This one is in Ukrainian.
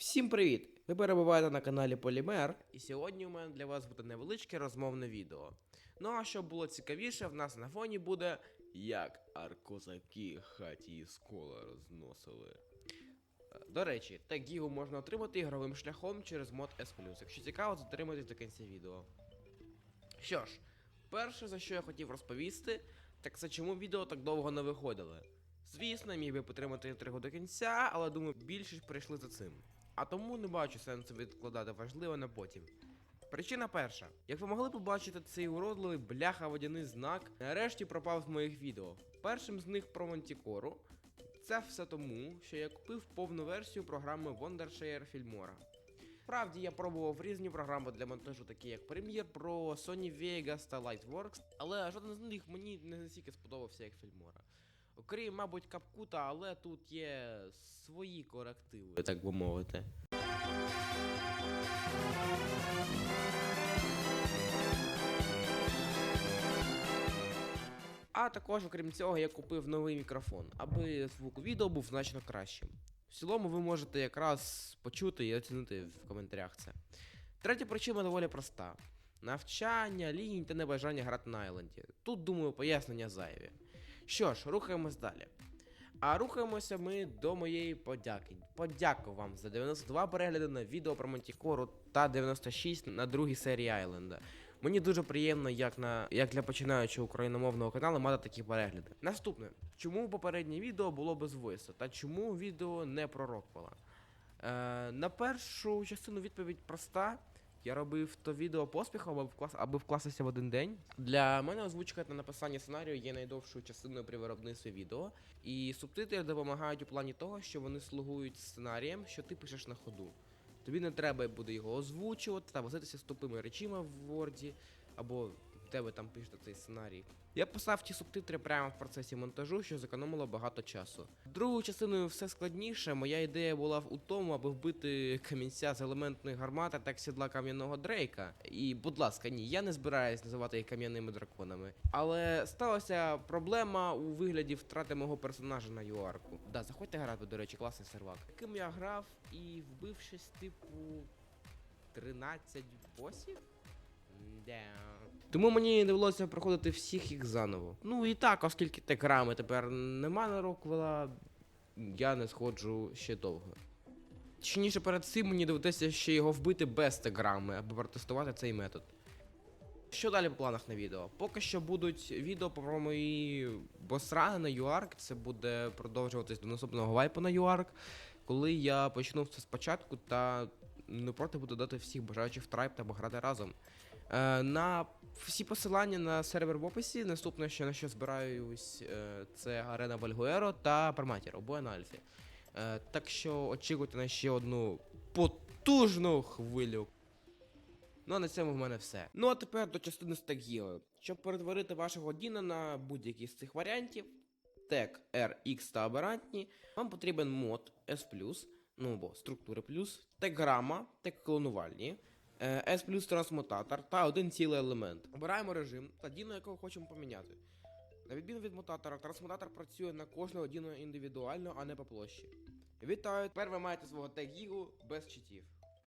Всім привіт! Ви перебуваєте на каналі Полімер, і сьогодні у мене для вас буде невеличке розмовне відео. Ну а щоб було цікавіше, в нас на фоні буде як аркозаки хаті із кола розносили. Е, До речі, тег гігу можна отримати ігровим шляхом через мод S+. Якщо цікаво, затримуйтесь до кінця відео. Що ж, перше, за що я хотів розповісти, так це чому відео так довго не виходили. Звісно, міг би підтримати інтригу до кінця, але думаю, більшість прийшли за цим. А тому не бачу сенсу відкладати важливе на потім. Причина перша. Як ви могли побачити, цей уродливий бляха водяний знак нарешті пропав з моїх відео. Першим з них про Мантікору. Це все тому, що я купив повну версію програми Wondershare Filmora. Справді я пробував різні програми для монтажу, такі як Premiere Pro, Sony Vegas та Lightworks, але жоден з них мені не настільки сподобався, як Filmora. Окрім, мабуть, капкута, але тут є свої корективи, так би мовити. А також, окрім цього, я купив новий мікрофон, аби звук відео був значно кращим. В цілому ви можете якраз почути і оцінити в коментарях це. Третя причина доволі проста: навчання, лінь та небажання грати на Айленді. Тут, думаю, пояснення зайві. Що ж, рухаємось далі. А рухаємося ми до моєї подяки. Подяку вам за 92 перегляди на відео про Мантікору та 96 на другій серії Айленда. Мені дуже приємно, як на як для починаючого україномовного каналу мати такі перегляди. Наступне, чому попереднє відео було без войсу, та чому відео не пророквало? Е, на першу частину відповідь проста. Я робив то відео поспіхом, аби, вклас... аби вкластися в один день. Для мене озвучка та написання сценарію є найдовшою частиною при виробництві відео, і субтитри допомагають у плані того, що вони слугують сценарієм, що ти пишеш на ходу. Тобі не треба буде його озвучувати та возитися з тупими речима в Word, або тебе там пишете цей сценарій. Я писав ті субтитри прямо в процесі монтажу, що зекономило багато часу. Другою частиною все складніше. Моя ідея була у тому, аби вбити камінця з елементної гармати та сідла кам'яного дрейка. І, будь ласка, ні, я не збираюсь називати їх кам'яними драконами. Але сталася проблема у вигляді втрати мого персонажа на юарку. Да, заходьте грати, до речі, класний сервак. Яким я грав і вбив щось типу 13 босів? Тому мені довелося проходити всіх їх заново. Ну і так, оскільки теграми тепер нема на Роквела, я не сходжу ще довго. Точніше, перед цим мені доведеться ще його вбити без теграми, аби протестувати цей метод. Що далі по планах на відео? Поки що будуть відео про мої босрани на юарк. Це буде продовжуватись до наступного вайпу на юарк, коли я почну все спочатку та не проти буду дати всіх бажаючих в трайб та пограти разом. Е, на всі посилання на сервер в описі. Наступне, що на що збираюсь, е, це арена Вальгуеро та Перматір, обоє на Альфі. Е, так що очікуйте на ще одну потужну хвилю Ну а на цьому в мене все. Ну а тепер до частини з тегілою. Щоб перетворити вашого Діна на будь-який з цих варіантів, тег RX та аберантні, вам потрібен мод S+, ну або структури плюс, тег грама, тег клонувальні, S плюс трансмутатор та один цілий елемент. Обираємо режим та діну, якого хочемо поміняти. На відміну від мутатора, трансмутатор працює на кожного діну індивідуально, а не по площі. Вітаю! Тепер ви маєте свого тег-гігу без читів.